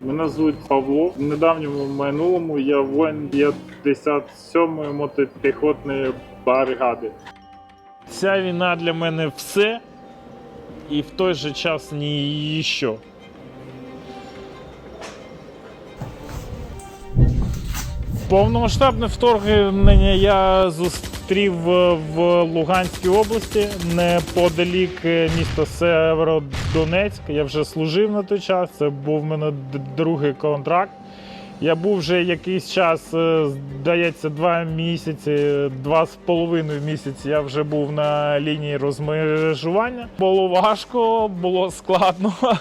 Мене звуть Павло. В недавньому минулому я воїн 57-ї мотопіхотної бригади. Ця війна для мене все, і в той же час ніщо. Повномасштабне вторгнення я зустрів е, в Луганській області неподалік е, міста Северодонецьк. Я вже служив на той час. Це був в мене другий контракт. Я був вже якийсь час, е, здається, два місяці, два з половиною місяці. Я вже був на лінії розмежування. Було важко, було складно.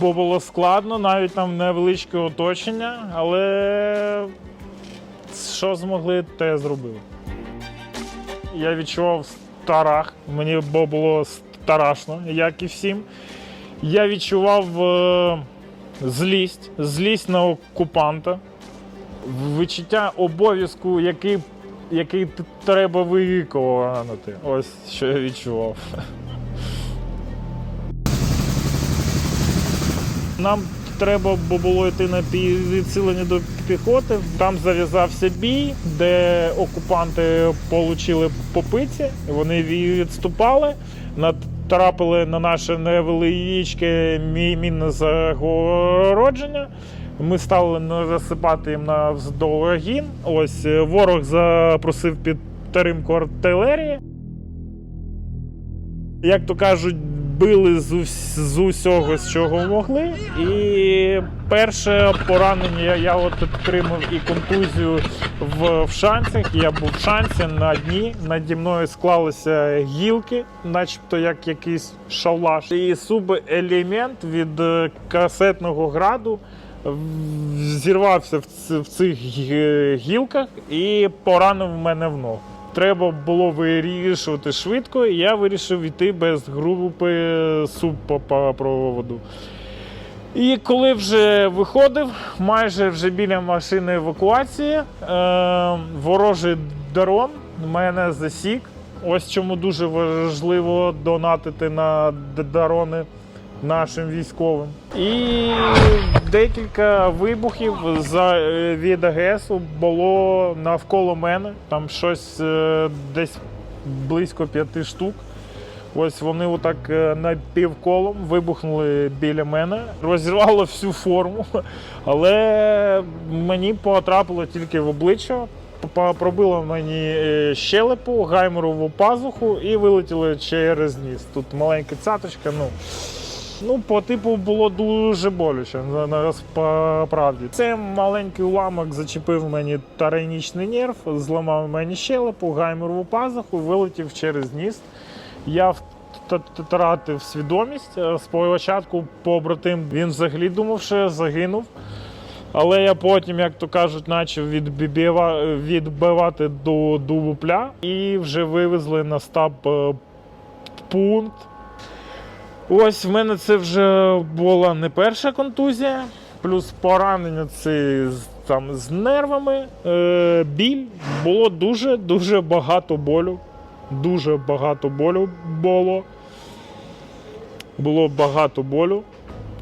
Бо було складно, навіть там невеличке оточення, але що змогли, те зробили. Я відчував страх, мені було страшно, як і всім. Я відчував е, злість, злість на окупанта, відчуття обов'язку, який, який треба виконати. Ось що я відчував. Нам треба було йти на підсилення до піхоти. Там зав'язався бій, де окупанти отримали попиці. Вони відступали, натрапили на наше невеличке мі- мінне загородження. Ми стали насипати їм на вздогін. Ось е, ворог запросив підтримку артилерії як то кажуть, били з, з усього, з чого могли. І перше поранення я, я от отримав і контузію в, в шанцях. Я був в шанці на дні. Наді мною склалися гілки, начебто як якийсь шалаш. І субелемент від е, касетного граду зірвався в, цих гілках і поранив мене в ногу. Треба було вирішувати швидко, і я вирішив йти без групи субпроводу. І коли вже виходив, майже вже біля машини евакуації, е, ворожий дрон мене засік. Ось чому дуже важливо донатити на д- дрони нашим військовим. І декілька вибухів е, від АГСу було навколо мене. Там щось е, десь близько п'яти штук. Ось вони отак е, напівколом вибухнули біля мене, розірвало всю форму, але мені потрапило тільки в обличчя. Пробило мені щелепу, гайморову пазуху і вилетіло через ніс. Тут маленька цяточка. Ну, ну по типу було дуже боляче на- на правді. Це маленький уламок зачепив мені тарайнічний нерв, зламав мені щелепу, гайморову пазуху, вилетів через ніс. Я втратив свідомість. Е, Спочатку побратим він взагалі думав, що я загинув. Але я потім, як то кажуть, почав відбива- відбивати до дупля і вже вивезли на стаб е, пункт. Ось в мене це вже була не перша контузія, плюс поранення це там з нервами. Е, біль було дуже-дуже багато болю. Дуже багато болю було. Було багато болю.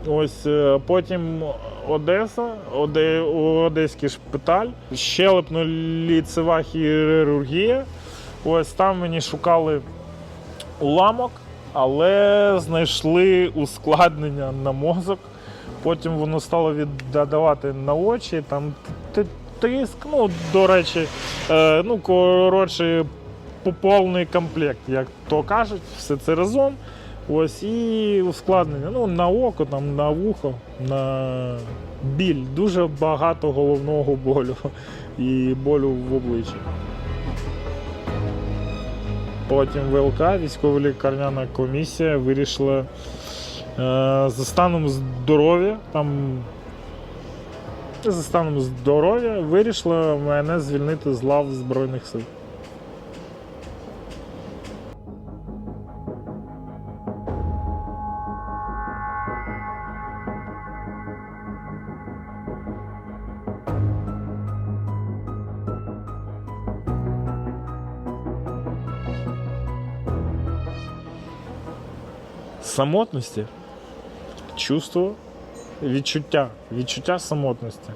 Ось е, потім Одеса, Оде, Одеський шпиталь, щелепно-ліцева хірургія. Ось там мені шукали уламок, але знайшли ускладнення на мозок. Потім воно стало віддавати на очі, там тиск. Ну, до речі, е, ну, коротше, по- повний комплект, як то кажуть, все це разом. Ось і ускладнення. Ну, на око, там, на вухо, на біль. Дуже багато головного болю і болю в обличчі. Потім ВЛК, військово лікарняна комісія, вирішила е, за станом здоров'я, там за станом здоров'я вирішила мене звільнити з лав Збройних сил. Самотності. Чувство, відчуття, відчуття самотності.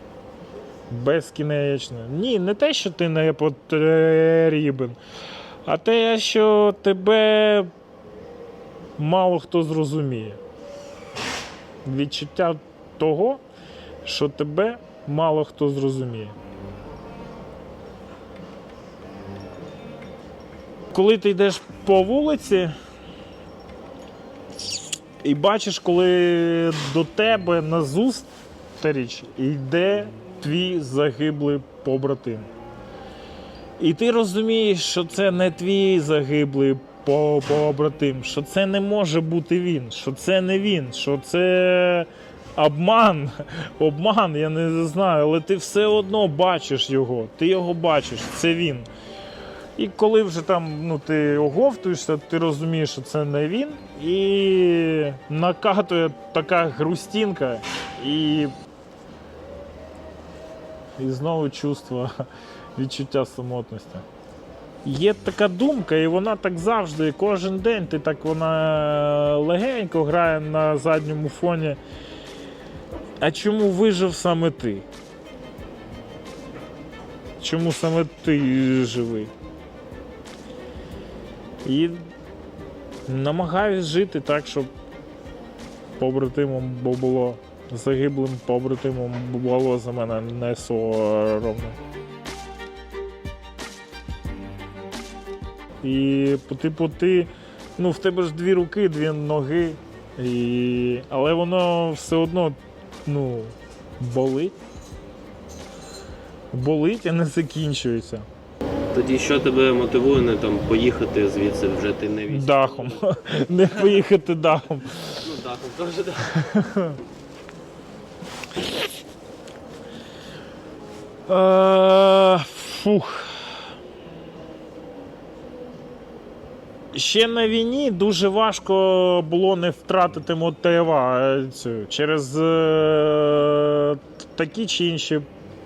Безкінечно. Ні, не те, що ти не потрібен, а те, що тебе мало хто зрозуміє. Відчуття того, що тебе мало хто зрозуміє. Коли ти йдеш по вулиці і бачиш, коли до тебе назустріч йде твій загиблий побратим. І ти розумієш, що це не твій загиблий побратим, що це не може бути він, що це не він, що це обман, обман, я не знаю, але ти все одно бачиш його, ти його бачиш, це він. І коли вже там ну, ти оговтуєшся, ти розумієш, що це не він, і накатує така грустінка, і, і знову чувство відчуття самотності. Є така думка, і вона так завжди, кожен день ти так вона легенько грає на задньому фоні. А чому вижив саме ти? Чому саме ти живий? І намагаюсь жити так, щоб побратимом бу- було загиблим побратимом було за мене не соромно. І по типу ти, ну в тебе ж дві руки, дві ноги, і... але воно все одно ну, болить. Болить, а не закінчується. Тоді що тебе мотивує не там поїхати звідси вже ти не військовий? Дахом. Не поїхати дахом. Ну дахом теж да. Е, Фух. Ще на війні дуже важко було не втратити мотивацію через е, такі чи інші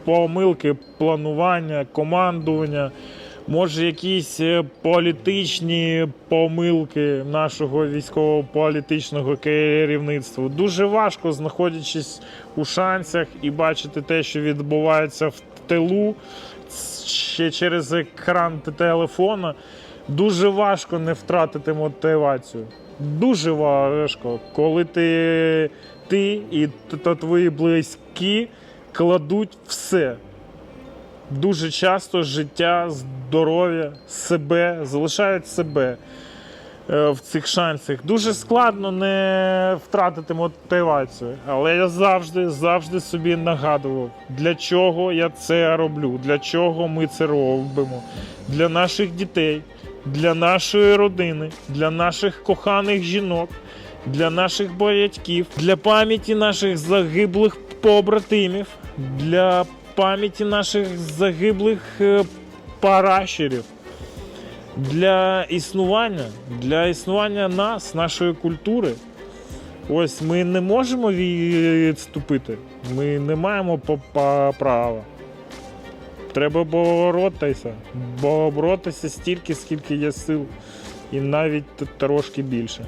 помилки планування, командування, може якісь е, політичні помилки нашого військово-політичного керівництва. Дуже важко, знаходячись у шансах і бачити те, що відбувається в тилу ще через екран телефона. Дуже важко не втратити мотивацію. Дуже важко, коли ти, ти і та твої близькі кладуть все. Дуже часто життя, здоров'я, себе, залишають себе е, в цих шансах. Дуже складно не втратити мотивацію. Але я завжди, завжди собі нагадував, для чого я це роблю, для чого ми це робимо. Для наших дітей, для нашої родини, для наших коханих жінок, для наших батьків, для пам'яті наших загиблих побратимів, для пам'яті наших загиблих е, парашерів для існування, для існування нас, нашої культури. Ось ми не можемо відступити. Ми не маємо права. Треба боротися. Бо боротися стільки, скільки є сил, і навіть трошки більше.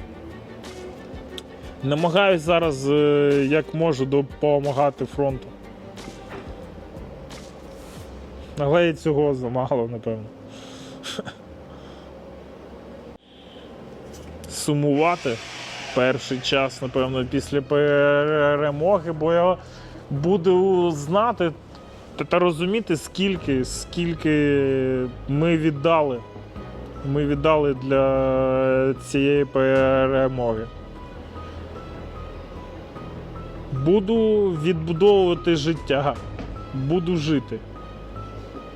Намагаюсь зараз, е, як можу, допомагати фронту. Але і цього замало, напевно. Сумувати перший час, напевно, після перемоги, бо я буду знати та- розуміти, скільки, скільки ми віддали. Ми віддали для цієї перемоги. Буду відбудовувати життя, буду жити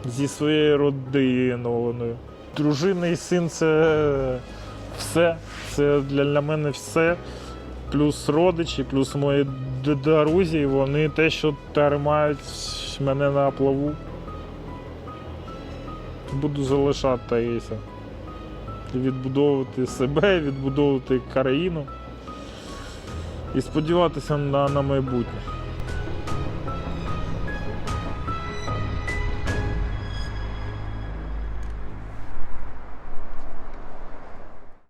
зі своєю родиною. Дружина і син це все. Це для, мене все. Плюс родичі, плюс мої друзі, вони те, що тримають мене на плаву. Буду залишатися. І відбудовувати себе, відбудовувати країну. І сподіватися на, на майбутнє.